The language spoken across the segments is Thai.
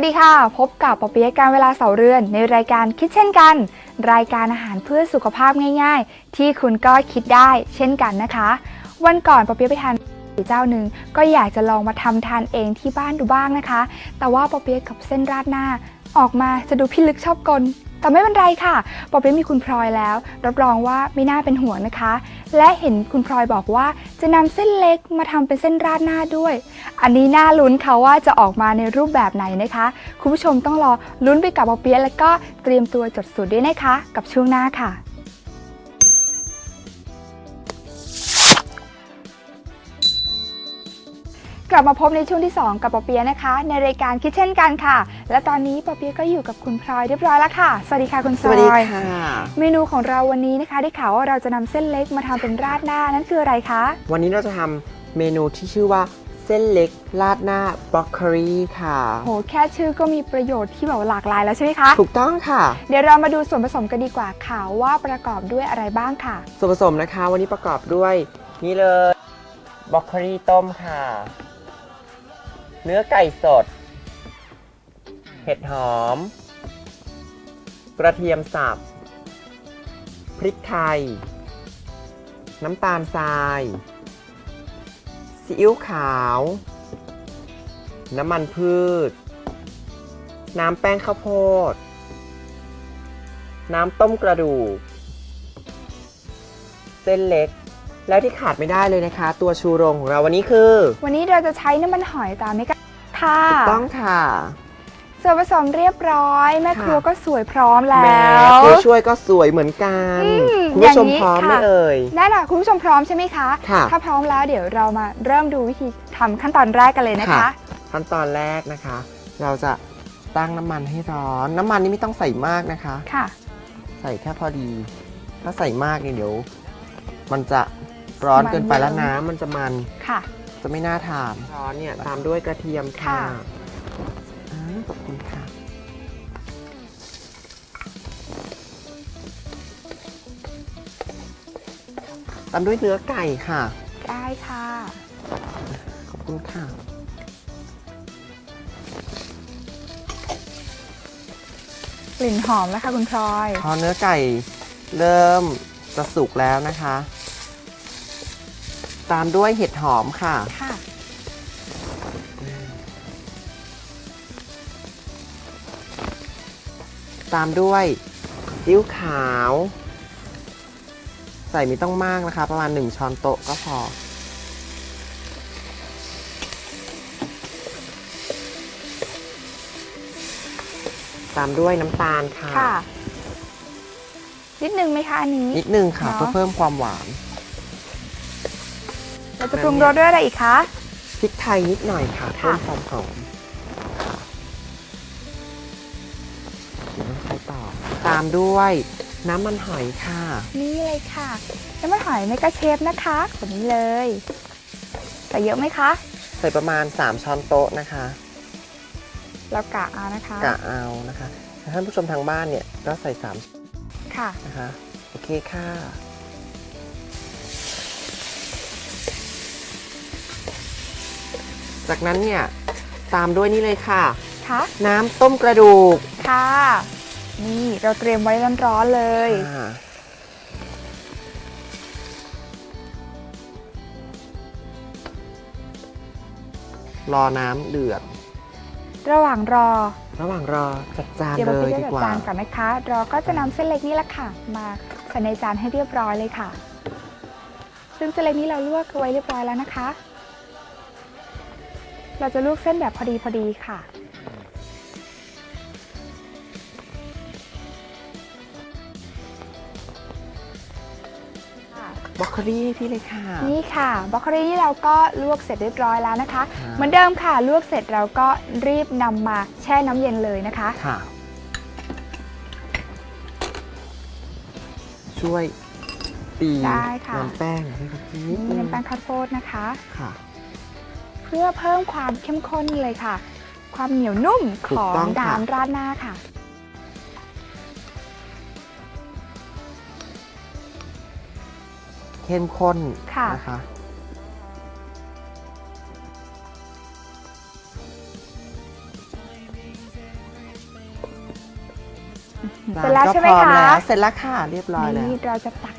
วัสดีค่ะ พบกับปอเปียะการเวลาเสาเรือน ในรายการคิดเช่นกัน รายการอาหารเพื่อสุขภาพง่าย ๆ ที่คุณก็คิดได้เช่นกันนะคะ วันก่อนปอเปียะไปทานอีเจ้าหนึ่งก็อยากจะลองมาทำทานเองที่บ้านดูบ้างนะคะ แต่ว่าปอเปียะกับเส้นราดหน้า ออกมาจะดูพิลึกชอบกล แต่ไม่เป็นไรค่ะปอเปี๊ยะมีคุณพลอยแล้ว รับรองว่าไม่น่าเป็นห่วงนะคะ และเห็นคุณพลอยบอกว่าจะนำเส้นเล็กมาทำเป็นเส้นราดหน้าด้วย อันนี้น่าลุ้นค่ะว่าจะออกมาในรูปแบบไหนนะคะ คุณผู้ชมต้องรอลุ้นไปกับปอเปี๊ยะแล้วก็เตรียมตัวจดสูตรด้วยนะคะ กับช่วงหน้าค่ะ กลับมาพบในช่วงที่ 2 กับปอเปียะนะคะ ในรายการคิดเช่นกันค่ะ และตอนนี้ปอเปียะก็อยู่กับคุณพลอยเรียบร้อยแล้วค่ะ สวัสดีค่ะคุณพสลวัสดีอยค่ะ เมนูของเราวันนี้นะคะได้ข่าวว่าเราจะนำเส้นเล็กมาทำเป็นราดหน้านั่นคืออะไรคะ วันนี้เราจะทำเมนูที่ชื่อว่าเส้นเล็กราดหน้าบรอกโคลีค่ะ โห แค่ชื่อก็มีประโยชน์ที่แบบว่าหลากหลายแล้วใช่ไหมคะ ถูกต้องค่ะ เดี๋ยวเรามาดูส่วนผสมกันดีกว่าค่ะว่าประกอบด้วยอะไรบ้างค่ะ ส่วนผสมนะคะ วันนี้ประกอบด้วยนี่เลยบรอกโคลีต้มค่ะ เนื้อไก่สด เห็ดหอม กระเทียมสับ พริกไทย น้ำตาลทราย ซีอิ๊วขาว น้ำมันพืช น้ำแป้งข้าวโพด น้ำต้มกระดูก เส้นเล็กแล้วที่ขาดไม่ได้เลยนะคะ ตัวชูโรงของเราวันนี้คือ วันนี้เราจะใช้น้ำมันหอยตามนี้กัน ค่ะต้องค่ะส่วนผสมเรียบร้อยแม่ค่ะครัวก็สวยพร้อมแล้แม่วผู้ช่วยก็สวยเหมือนกันอืมคุณผู้ชมอย่างนี้พร้อมไหมค่ะเอ่ยแน่นอนคุณผู้ชมพร้อมใช่ไหมคะค่ะถ้าพร้อมแล้วเดี๋ยวเรามาเริ่มดูวิธีทำขั้นตอนแรกกันเลยนะคะค่ะขั้นตอนแรกนะคะ เราจะตั้งน้ำมันให้ร้อน น้ำมันนี่ไม่ต้องใส่มากนะคะค่ะ ใส่แค่พอดี ถ้าใส่มากเนี่ยเดี๋ยว มันจะร้อนเกินไปมันเยอะแล้วน้ำมันจะมันค่ะ จะไม่น่าทานร้อนเนี่ยตามด้วยกระเทียมค่ะค่ะ อ่าขอบคุณค่ะ ตามด้วยเนื้อไก่ค่ะ ได้ค่ะ ขอบคุณค่ะ กลิ่นหอมแล้วค่ะคุณพลอย พอเนื้อไก่เริ่มจะสุกแล้วนะคะ ตามด้วยเห็ดหอมค่ะ ค่ะ ตามด้วยซีอิ๊วขาว ใส่ไม่ต้องมากนะคะ ประมาณ 1 ช้อนโต๊ะก็พอ ตามด้วยน้ำตาลค่ะ ค่ะ นิดนึงไหมคะอันนี้ นิดนึงค่ะ เนอะเพื่อเพิ่มความหวาน เราจะปรุงรสด้วยอะไรอีกคะ พริกไทยนิดหน่อยค่ะค่ะเพิ่มความหอมเดี๋ยวต้องใช้ต่อตามด้วยน้ำมันหอยค่ะ นี่เลยค่ะ น้ำมันหอยเมกะเชฟนะคะแบบนี้เลยใส่เยอะไหมคะ ใส่ประมาณ 3 ช้อนโต๊ะนะคะ เรากะเอานะคะ กะเอานะคะถ้าท่านผู้ชมทางบ้านเนี่ยก็ใส่ 3 ค่ะนะคะ โอเคค่ะ จากนั้นเนี่ยตามด้วยนี่เลยค่ะ ค่ะ น้ำต้มกระดูกค่ะ นี่เราเตรียมไว้ร้อนๆเลยค่ะรอน้ำเดือด ระหว่างรอ ระหว่างรอจัดจานเดี๋ยวเลเราไปยเลืดีอกกว่า จานก่อนนะคะ เราก็จะนำเส้นเล็กนี่แหละค่ะ มาใส่ในจานให้เรียบร้อยเลยค่ะ ซึ่งเส้นเล็กนี้เราลวกไว้เรียบร้อยแล้วนะคะ เราจะลวกเส้นแบบพอดีพอดีค่ะบรอกโคลีให้พี่เลยค่ะ นี่ค่ะบรอกโคลีนี่เราก็ลวกเสร็จเรียบร้อยแล้วนะคะค่ะเหมือนเดิมค่ะ ลวกเสร็จเราก็รีบนำมาแช่น้ำเย็นเลยนะคะ ค่ะ ช่วยตีได้ค่ะ น้ำแป้งให้ครับนิดนี่นึงน้ำแป้งข้าวโพดนะคะ ค่ะ เพื่อเพิ่มความเข้มข้นเลยค่ะ ความเหนียวนุ่มของดามร้ราดหน้าค่ะ เข้มข้นนะคะ เสร็จแล้วใช่ไหมคะเสร็จแล้วค่ะ เรียบร้อยแล้ว นี่เราจะตัก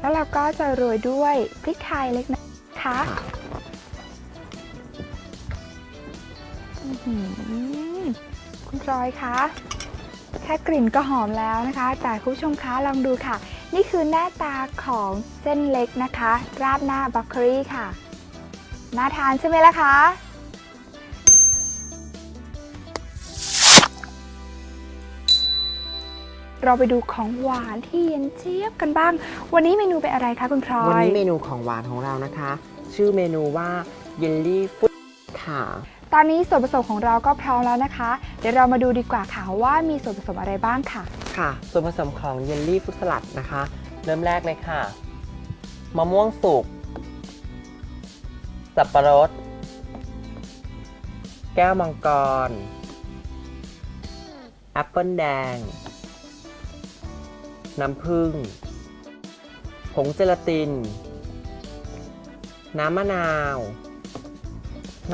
แล้วเราก็จะโรยด้วยพริกไทยเล็กน้อยนะคะค่ะอื้อหือคุณพลอยคะแค่กลิ่นก็หอมแล้วนะคะ แต่คุณผู้ชมคะลองดูค่ะ นี่คือหน้าตาของเส้นเล็กนะคะ ราดหน้าบล็อกโคลี่ค่ะ น่าทานใช่ไหมล่ะคะ เราไปดูของหวานที่เย็นเจี๊ยบกันบ้าง วันนี้เมนูเป็นอะไรคะคุณพลอยวันนี้เมนูของหวานของเรานะคะ ชื่อเมนูว่าเยลลี่ฟุตค่ะ ตอนนี้ส่วนผสมของเราก็พร้อมแล้วนะคะ เดี๋ยวเรามาดูดีกว่าค่ะว่ามีส่วนผสมอะไรบ้างค่ะ ค่ะ ส่วนผสมของเยลลี่ฟุตสลัดนะคะ เริ่มแรกเลยค่ะ มะม่วงสุก สับปะรด แก้วมังกรแอปเปิลแดง น้ำผึ้ง ผงเจลาติน น้ำมะนาว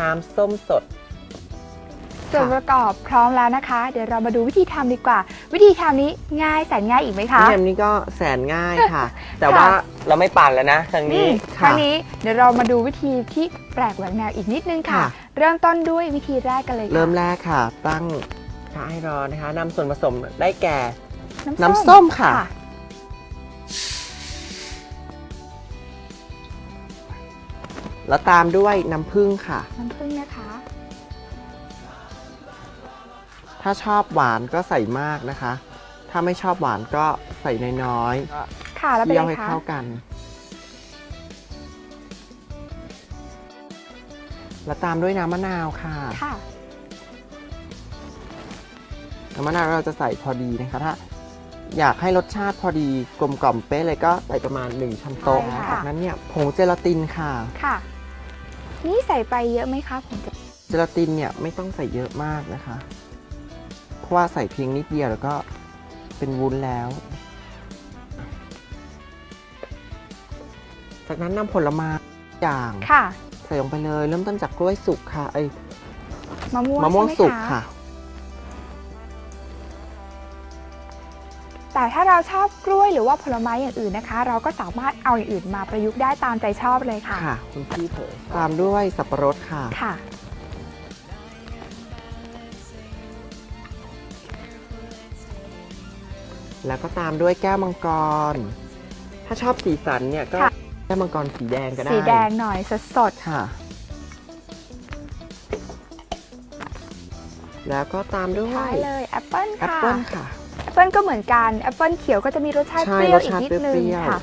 น้ำส้มสดส่วนประกอบพร้อมแล้วนะคะ เดี๋ยวเรามาดูวิธีทำดีกว่า วิธีทำนี้ง่ายแสนง่ายอีกไหมคะที่ทำนี้ก็แสนง่ายค่ะ แต่ว่าเราไม่ปั่นแล้วนะทางอืนี้มคค่ะรั้งนี้เดี๋ยวเรามาดูวิธีที่แปลกแหวกแนวอีกนิดนึงค่ะค่ะเริ่มต้นด้วยวิธีแรกกันเลยค่ะเริ่มแรกค่ะ ตั้งกระทะให้ร้อนนะคะนำส่วนผสมได้แก่ น้ำน้ำส้มค่ะ แล้วตามด้วยน้ำผึ้งค่ะ น้ำผึ้งนะคะ ถ้าชอบหวานก็ใส่มากนะคะ ถ้าไม่ชอบหวานก็ใส่น้อยค่ะๆแล้วเป็นเคี่ยวไงให้คะเข้ากัน แล้วตามด้วยน้ำมะนาวค่ะค่ะน้ำมะนาวเราจะใส่พอดีนะคะถ้า อยากให้รสชาติพอดีกลมกล่อมเป๊ะเลยก็ใส่ประมาณ 1ช้อนโต๊ะใช่ค่ะ จากนั้นเนี่ยผงเจลาตินค่ะ ค่ะ นี่ใส่ไปเยอะไหมคะผมจะเจลาตินเนี่ยไม่ต้องใส่เยอะมากนะคะ เพราะว่าใส่เพียงนิดเดียวแล้วก็เป็นวุ้นแล้ว จากนั้นนำผลไม้อย่างค่ะ ใส่ลงไปเลย เริ่มต้นจากกล้วยสุกค่ะไอ้ยมะม่วงมะม่วงใช่ไหสุกค่ะ แต่ถ้าเราชอบกล้วยหรือว่าผลไม้อย่างอื่นนะคะ เราก็สามารถเอาอย่างอื่นมาประยุกต์ได้ตามใจชอบเลยค่ะ ค่ะ คุณพี่เผยตามด้วยสับปะรดค่ะ ค่ะ แล้วก็ตามด้วยแก้วมังกร ถ้าชอบสีสันเนี่ยก็ค่ะ แก้วมังกรสีแดงก็ได้สีแดงหน่อยสดค่ะ แล้วก็ตามด้ๆวท้ายยเลยแอปเปิลแอปค่ะ เปิ้ลค่ะแอป เปิลก็เหมือนกันแอปเปิลเขียวก็จะมีรสชาติใช่เปรี้ยวรสอีกชาตินิดนึงเปรี้ยวๆค่ะ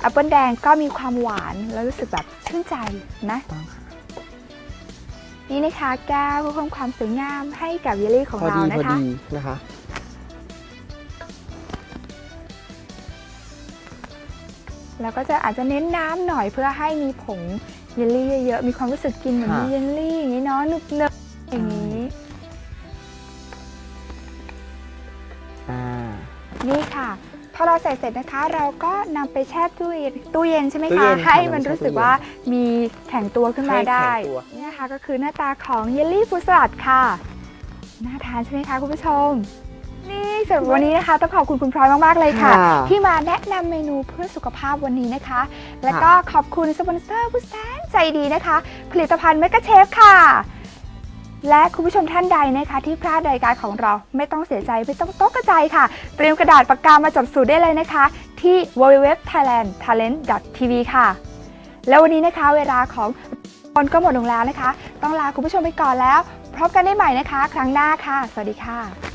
แอปเปิลแดงก็มีความหวานแล้วรู้สึกแบบชื่นใจนะต้องค่ะนี่นะคะแก้วเพื่อเพิ่มความสวยงามให้กับเยลลี่ของพอเราดีนะพอคะดีนะคะแล้วก็จะอาจจะเน้นน้ำหน่อยเพื่อให้มีผงเยลลี่เยอะๆ มีความรู้สึกกินเหมือนค่ะมีเยลลี่อย่างนี้เนาะนึบๆอย่างนี้ นี่ค่ะ พอเราใส่เสร็จนะคะ เราก็นำไปแช่ตู้เย็นตู้เย็นใช่ไหมตู้คะ เย็นค่ะให้มันนำไปแช่รู้สึกตู้เย็นว่ามีแข็งตัวขึ้นมาให้แข็งได้ตัว นี่นะคะก็คือหน้าตาของเยลลี่ฟรุตสลัดค่ะ น่าทานใช่ไหมคะคุณผู้ชม นี่สำหรับวันนี้นะคะต้องขอบคุณคุณพลอยมาก ๆ เลยค่ะ ค่ะที่มาแนะนำเมนูเพื่อสุขภาพวันนี้นะคะ แล้วก็ขอบคุณสปอนเซอร์ผู้แสนใจดีนะคะ ผลิตภัณฑ์เมกะเชฟค่ะ และคุณผู้ชมท่านใดนะคะ ที่พลาดรายการของเราไม่ต้องเสียใจไม่ต้องตกกระจายค่ะ เตรียมกระดาษปากกามาจดสูตรได้เลยนะคะ ที่ www.thailandtalent.tv ค่ะ แล้ววันนี้นะคะเวลาของคนก็หมดลงแล้วนะคะ ต้องลาคุณผู้ชมไปก่อนแล้วพบกันได้ใหม่นะคะ ครั้งหน้าค่ะ สวัสดีค่ะ